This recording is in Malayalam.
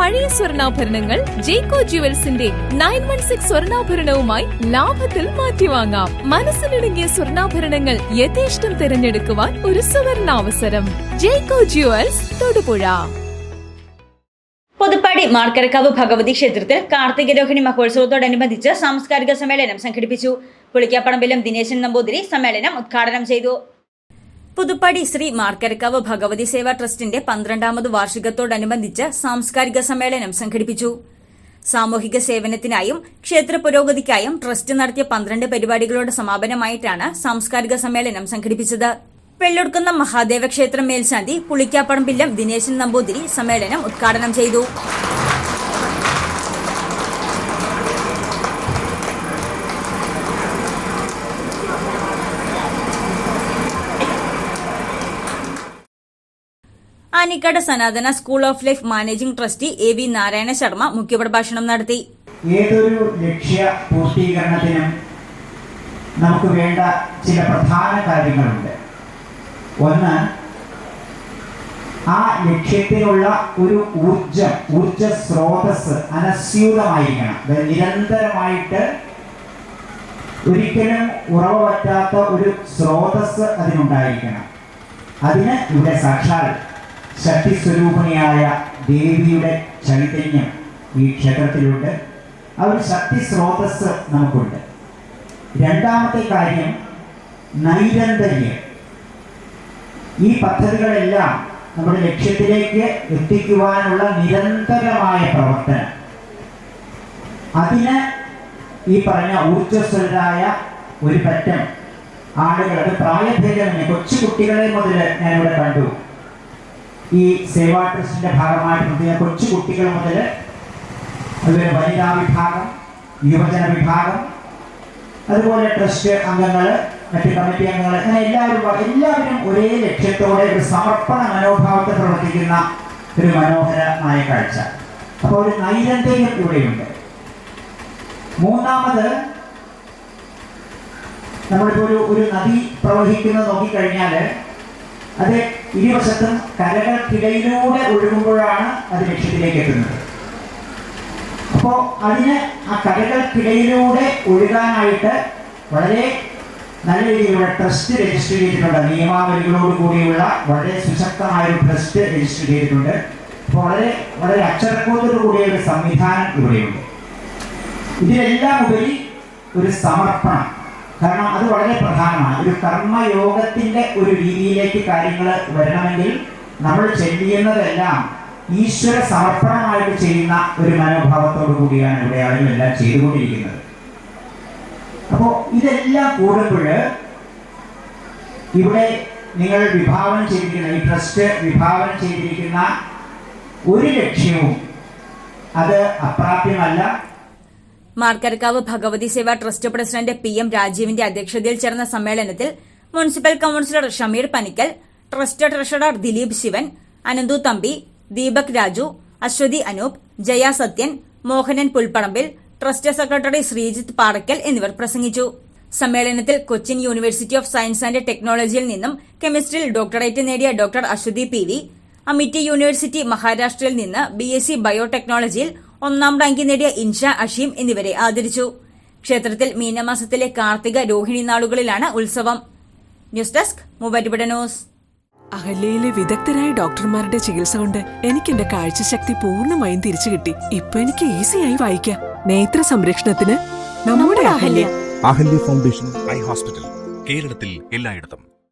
പഴയ സ്വർണാഭരണങ്ങൾ ജേക്കോ ജുവൽസിന്റെ നയൻ വൺ സിക്സ് സ്വർണാഭരണവുമായി ലാഭത്തിൽ മാറ്റിവാങ്ങാം. മനസ്സിലിടുങ്ങിയ സ്വർണാഭരണങ്ങൾ യഥേഷ്ടം തിരഞ്ഞെടുക്കുവാൻ ഒരു സുവർണാവസരം. ജേക്കോ ജുവൽസ് തൊടുപുഴ. പുതുപ്പാടി മാർക്കരക്കാവ് ഭഗവതി ക്ഷേത്രത്തിൽ കാർത്തിക രോഹിണി മഹോത്സവത്തോടനുബന്ധിച്ച് സാംസ്കാരിക സമ്മേളനം സംഘടിപ്പിച്ചു. പുളിക്കാപ്പറമ്പിലും ദിനേശൻ നമ്പൂതിരി സമ്മേളനം ഉദ്ഘാടനം ചെയ്തു. പുതുപ്പാടി ശ്രീ മാർക്കരക്കാവ് ഭഗവതി സേവാ ട്രസ്റ്റിന്റെ പന്ത്രണ്ടാമത് വാർഷികത്തോടനുബന്ധിച്ച് സാംസ്കാരിക സമ്മേളനം സംഘടിപ്പിച്ചു. സാമൂഹിക സേവനത്തിനായും ക്ഷേത്ര പുരോഗതിക്കായും ട്രസ്റ്റ് നടത്തിയ പന്ത്രണ്ട് പരിപാടികളുടെ സമാപനമായിട്ടാണ് സാംസ്കാരിക സമ്മേളനം സംഘടിപ്പിച്ചത്. വെള്ളൊടുക്കുന്ന മഹാദേവ ക്ഷേത്രം മേൽശാന്തി പുളിക്കാപ്പറമ്പില്ലം ദിനേശൻ നമ്പൂതിരി സമ്മേളനം ഉദ്ഘാടനം ചെയ്തു. Anikkad Sanathana school of life managing trustee A V Narayana Sharma മുഖ്യപ്രഭാഷണം നടത്തി. ഏതൊരു ലക്ഷ്യ പൂർത്തീകരണത്തിനും നമുക്ക് വേണ്ട ചില പ്രധാന കാര്യങ്ങളുണ്ട്. ഒന്ന് ആ ലക്ഷ്യത്തിനുള്ള ഒരു ഊർജം ഊർജ സ്രോതസ് അനസ്യൂതമായിരിക്കണം. നിരന്തരമായിട്ട് ഒരിക്കലും ഉറവ പറ്റാത്ത ഒരു സ്രോതസ് അതിനുണ്ടായിരിക്കണം. അതിന് ഇവിടെ സാക്ഷാൽ ശക്തി സ്വരൂപിണിയായ ദേവിയുടെ ചൈതന്യം ഈ ക്ഷേത്രത്തിലുണ്ട്. ആ ഒരു ശക്തി നമുക്കുണ്ട്. രണ്ടാമത്തെ കാര്യം നൈരന്തര്യം. ഈ പദ്ധതികളെല്ലാം നമ്മുടെ ലക്ഷ്യത്തിലേക്ക് എത്തിക്കുവാനുള്ള നിരന്തരമായ പ്രവർത്തനം. അതിന് ഈ പറഞ്ഞ ഊർജസ്വലരായ ഒരു പറ്റം ആളുകൾ അത് പ്രായഭേദമന്യേ കൊച്ചു കുട്ടികളെ മുതൽ ഞാനിവിടെ കണ്ടു. ഈ സേവാ ട്രസ്റ്റിന്റെ ഭാഗമായിട്ട് കൊച്ചു കുട്ടികൾ മുതൽ അതുപോലെ വനിതാ വിഭാഗം യുവജന വിഭാഗം അതുപോലെ ട്രസ്റ്റ് അംഗങ്ങൾ മറ്റ് കമ്മിറ്റി അംഗങ്ങൾ അങ്ങനെ എല്ലാവരും എല്ലാവരും ഒരേ ലക്ഷ്യത്തോടെ ഒരു സമർപ്പണ മനോഭാവത്തെ പ്രവർത്തിക്കുന്ന ഒരു മനോഹരമായ കാഴ്ച അപ്പോൾ ഒരു നൈരന്തര്യം ഇവിടെയുണ്ട് മൂന്നാമത് നമ്മളിപ്പോൾ ഒരു ഒരു നദി പ്രവഹിക്കുന്നത് നോക്കിക്കഴിഞ്ഞാൽ അത് ഇരുവശത്തും കരകൾക്കിടയിലൂടെ ഒഴുകുമ്പോഴാണ് അത് ലക്ഷ്യത്തിലേക്ക് എത്തുന്നത്. അപ്പോൾ അതിന് ആ കരകൾക്കിടയിലൂടെ ഒഴുകാനായിട്ട് വളരെ നല്ല രീതിയിലുള്ള ട്രസ്റ്റ് രജിസ്റ്റർ ചെയ്തിട്ടുണ്ട്. നിയമാവലികളോട് കൂടിയുള്ള വളരെ സുശക്തമായ ഒരു ട്രസ്റ്റ് രജിസ്റ്റർ ചെയ്തിട്ടുണ്ട്. അപ്പോൾ വളരെ വളരെ അച്ചടക്കത്തോടു കൂടിയ ഒരു സംവിധാനം ഇവിടെയുണ്ട്. ഇതിലെല്ലാം ഉപരി ഒരു സമർപ്പണം. കാരണം അത് വളരെ പ്രധാനമാണ്. ഒരു കർമ്മയോഗത്തിന്റെ ഒരു രീതിയിലേക്ക് കാര്യങ്ങൾ വരണമെങ്കിൽ നമ്മൾ ചെയ്യുന്നതെല്ലാം ഈശ്വര സമർപ്പണമായിട്ട് ചെയ്യുന്ന ഒരു മനോഭാവത്തോടു കൂടിയാണ് ഇവിടെ ആളുകളെല്ലാം ചെയ്തുകൊണ്ടിരിക്കുന്നത്. അപ്പോൾ ഇതെല്ലാം കൂടുമ്പോൾ ഇവിടെ നിങ്ങൾ വിഭാവനം ചെയ്തിരിക്കുന്ന ഈ ട്രസ്റ്റ് വിഭാവനം ചെയ്തിരിക്കുന്ന ഒരു ലക്ഷ്യവും അത് അപ്രാപ്യമല്ല. Markarakkavu Bhagavathi Seva trust president P M രാജീവിന്റെ അധ്യക്ഷതയിൽ ചേർന്ന സമ്മേളനത്തിൽ municipal councillor Shameer Panickal trust treasurer Dileep Sivan Ananthu Thampi Deepak Raju Aswathy Anoop Jaya Sathyan Mohanan Pulparambil trust secretary Sreejith Paraykkal എന്നിവർ പ്രസംഗിച്ചു. സമ്മേളനത്തിൽ Cochin university of science and ടെക്നോളജിയിൽ നിന്നും കെമിസ്ട്രിയിൽ ഡോക്ടറേറ്റ് നേടിയ doctor Aswathy P V Amity university മഹാരാഷ്ട്രയിൽ നിന്ന് ബി എസ് സി ബയോടെക്നോളജിയിൽ ഒന്നാം റാങ്ക് നേടിയ ഇൻഷ അഷീം എന്നിവരെ ആദരിച്ചു. ക്ഷേത്രത്തിൽ മീനമാസത്തിലെ കാർത്തിക രോഹിണി നാളുകളിലാണ് ഉത്സവം. News desk Muvattupuzha news. അഹല്യയിലെ വിദഗ്ധരായ ഡോക്ടർമാരുടെ ചികിത്സ കൊണ്ട് എനിക്ക് എന്റെ കാഴ്ചശക്തി പൂർണമായും തിരിച്ചു കിട്ടി. ഇപ്പൊ എനിക്ക് ഈസിയായി വായിക്കാം. നേത്ര സംരക്ഷണത്തിന് നമ്മുടെ Ahalia. Ahalia foundation eye hospital. കേരളത്തിൽ എല്ലായിടത്തും.